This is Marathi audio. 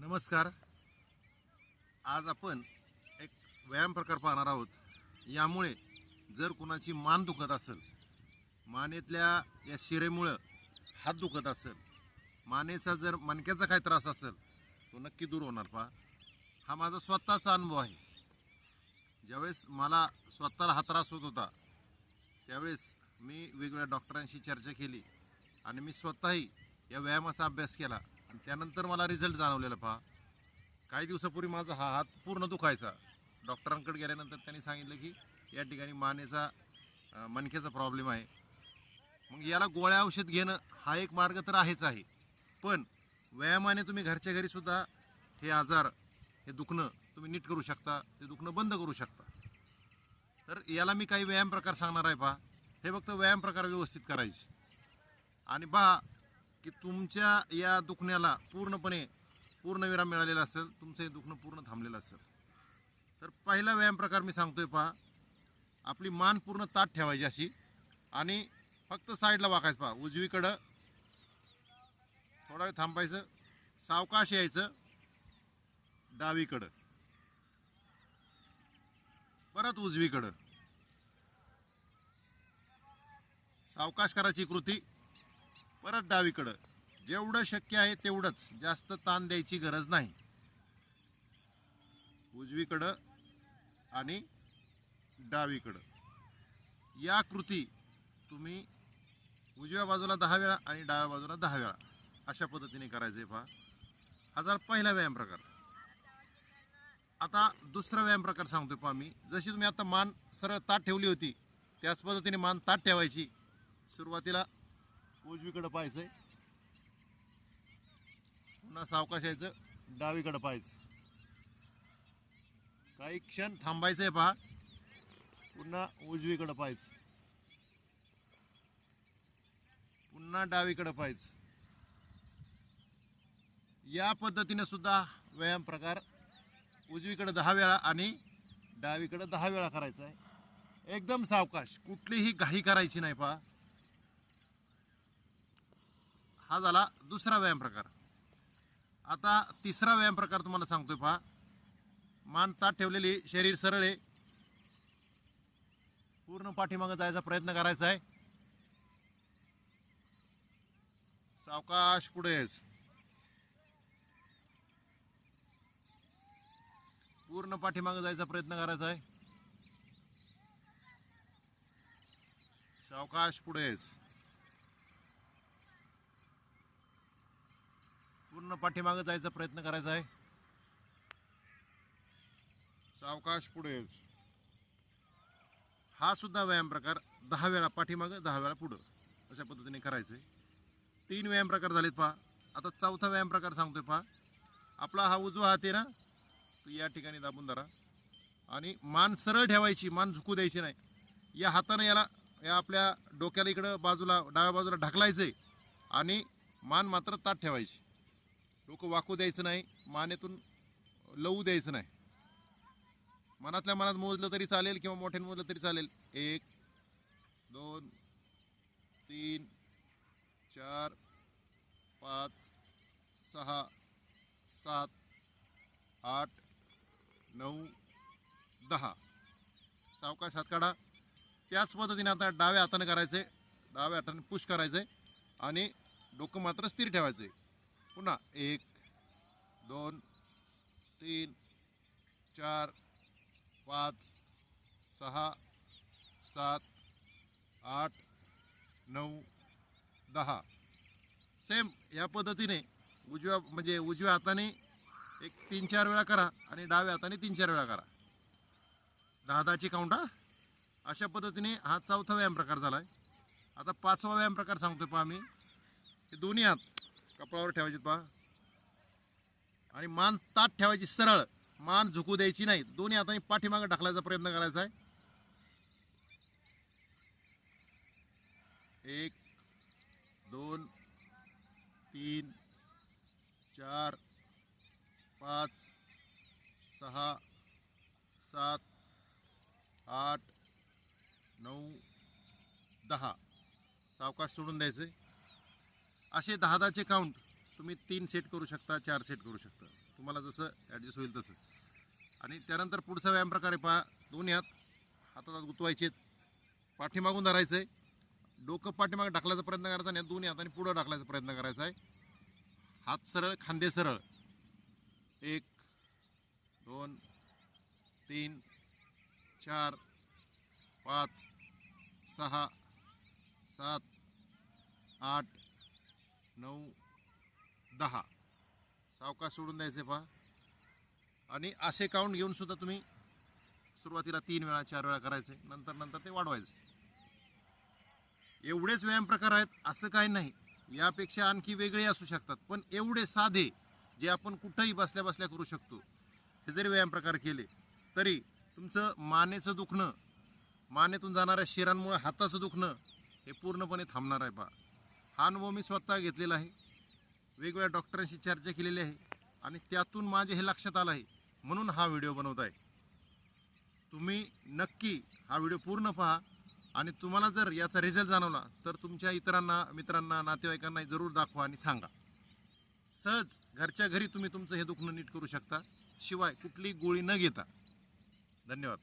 नमस्कार. आज आपण एक व्यायाम प्रकार पाहणार आहोत. यामुळे जर कुणाची मान दुखत असेल मानेतल्या या शिरेमुळं हात दुखत असेल मानेचा जर मणक्याचा काय त्रास असेल तो नक्की दूर होणार पहा. हा माझा स्वतःचा अनुभव आहे. ज्यावेळेस मला स्वतःला हा त्रास होत होता त्यावेळेस मी वेगवेगळ्या डॉक्टरांशी चर्चा केली आणि मी स्वतःही या व्यायामाचा अभ्यास केला. आणि त्यानंतर मला रिझल्ट जाणवलेला पहा. काही दिवसापूर्वी माझा हा हात पूर्ण दुखायचा. डॉक्टरांकडे गेल्यानंतर त्यांनी सांगितलं की या ठिकाणी मानेचा मनकेचा मणक्याचा प्रॉब्लेम आहे. मग याला गोळ्या औषध घेणं हा एक मार्ग तर आहेच आहे. पण व्यायामाने तुम्ही घरच्या घरीसुद्धा हे आजार हे दुखणं तुम्ही नीट करू शकता ते दुखणं बंद करू शकता. तर याला मी काही व्यायाम प्रकार सांगणार आहे पहा. हे फक्त व्यायाम प्रकार व्यवस्थित करायचे. आणि पहा की तुमच्या या दुखण्याला पूर्णपणे पूर्णविराम मिळालेला असेल तुमचं हे दुखणं पूर्ण थांबलेलं असेल. तर पहिला व्यायाम प्रकार मी सांगतोय पहा. आपली मान पूर्ण ताट ठेवायची अशी आणि फक्त साईडला वाकायचं पहा. उजवीकडं थोडा वेळ थांबायचं. सावकाश यायचं. डावीकडं. परत उजवीकडं. सावकाश करायची कृती. परत डावीकडं. जेवढं शक्य आहे तेवढंच. जास्त ताण द्यायची गरज नाही. उजवीकडं आणि डावीकडं. या कृती तुम्ही उजव्या बाजूला दहा वेळा आणि डाव्या बाजूला दहा वेळा अशा पद्धतीने करायचं आहे पहा. हा जर पहिला व्यायाम प्रकार. आता दुसरा व्यायाम प्रकार सांगतो पहा मी. जशी तुम्ही आता मान सरळ ताट ठेवली होती त्याच पद्धतीने मान ताट ठेवायची. सुरुवातीला उजवीकडं पाहायचंय. पुन्हा सावकाश यायचं. डावीकडं पाहायचं. काही क्षण थांबायचंय पहा. पुन्हा उजवीकडं पाहायचं. पुन्हा डावीकडं पाहायचं. या पद्धतीने सुद्धा व्यायाम प्रकार उजवीकडे दहा वेळा आणि डावीकडे दहा वेळा करायचा आहे. एकदम सावकाश. कुठलीही घाई करायची नाही पहा. हा झाला दुसरा व्यायाम प्रकार. आता तिसरा व्यायाम प्रकार तुम्हाला सांगतोय पहा. मान ताट ठेवलेली शरीर सरळ आहे. पूर्ण पाठीमागं जायचा प्रयत्न करायचा आहे. सावकाश पुढे पूर्ण पाठीमागं जायचा प्रयत्न करायचा आहे. सावकाश पुढे पूर्ण पाठीमागं जायचा प्रयत्न करायचा आहे. सावकाश पुढे. हा सुद्धा व्यायाम प्रकार दहा वेळा पाठीमागं दहा वेळा पुढं. अशा पद्धतीने करायचं. आहे तीन व्यायाम प्रकार झालेत पहा. आता चौथा व्यायाम प्रकार सांगतोय पहा. आपला हा उजवा हात आहे ना तो या ठिकाणी दाबून धरा. आणि मान सरळ ठेवायची मान झुकू द्यायची नाही. या हातानं याला या आपल्या डोक्याला इकडं बाजूला डाव्या बाजूला ढकलायचं आहे आणि मान मात्र ताट ठेवायची. डोकं वाकू द्यायचं नाही मानेतून लवू द्यायचं नाही. मनातल्या मनात मोजलं तरी चालेल किंवा मोठ्याने मोजलं तरी चालेल. एक दोन तीन चार पाच सहा सात आठ नऊ दहा. सावकाश हात काढा. त्याच पद्धतीने आता डाव्या हाताने करायचे. डाव्या हाताने पुश करायचे आणि डोकं मात्र स्थिर ठेवायचं. पुन्हा एक दोन तीन चार पाच सहा सात आठ नऊ दहा. सेम या पद्धतीने उजव्या म्हणजे उजव्या हाताने एक तीन चार वेळा करा आणि डाव्या हाताने तीन चार वेळा करा. दहा दहाची काउंट हा? अशा पद्धतीने हा चौथा व्यायाम प्रकार झाला आहे आता पाचवा व्यायाम प्रकार सांगतो पहा मी हे दोन्ही हात कपाळावर ठेवायचे पहा आणि मान ताट ठेवायची सरळ. मान झुकू द्यायची नाही. दोन्ही हाताने पाठीमागे ढकलायचा प्रयत्न करायचा आहे. एक दोन तीन चार पाच सहा सात आठ नऊ दहा. सावकाश सोडून द्यायचं असे दहा दहाचे काउंट तुम्ही तीन सेट करू शकता चार सेट करू शकता. तुम्हाला जसं ॲडजस्ट होईल तसं. आणि त्यानंतर पुढचा व्यायाम प्रकारे पहा. दोन्ही हात हातात गुतवायचे पाठीमागून धरायचं आहे. डोकं पाठीमागे टाकल्याचा प्रयत्न करायचा आणि दोन्ही हाताने पुढं टाकल्याचा प्रयत्न करायचा आहे. हात सरळ खांदे सरळ. एक दोन तीन चार पाच सहा सात आठ नऊ दहा. सावकाश सोडून द्यायचे पहा. आणि असे काउंट घेऊन सुद्धा तुम्ही सुरुवातीला तीन वेळा चार वेळा करायचे. नंतर नंतर ते वाढवायचे. एवढेच व्यायाम प्रकार आहेत असं काही नाही. यापेक्षा आणखी वेगळे असू शकतात. पण एवढे साधे जे आपण कुठंही बसल्या बसल्या करू शकतो हे जरी व्यायाम प्रकार केले तरी तुमचं मानेचं दुखणं मानेतून जाणाऱ्या शिरांमुळे हाताचं दुखणं हे पूर्णपणे थांबणार आहे पहा. हा अनुभव मी स्वतः घेतलेला आहे. वेगवेगळ्या डॉक्टरांशी चर्चा केलेली आहे आणि त्यातून माझे हे लक्षात आलं आहे. म्हणून हा व्हिडिओ बनवत आहे. तुम्ही नक्की हा व्हिडिओ पूर्ण पहा आणि तुम्हाला जर याचा रिझल्ट जाणवला तर तुमच्या इतरांना मित्रांना नातेवाईकांना जरूर दाखवा आणि सांगा. सहज घरच्या घरी तुम्ही तुमचं हे दुखणं नीट करू शकता. शिवाय कुठली गोळी न घेता. धन्यवाद.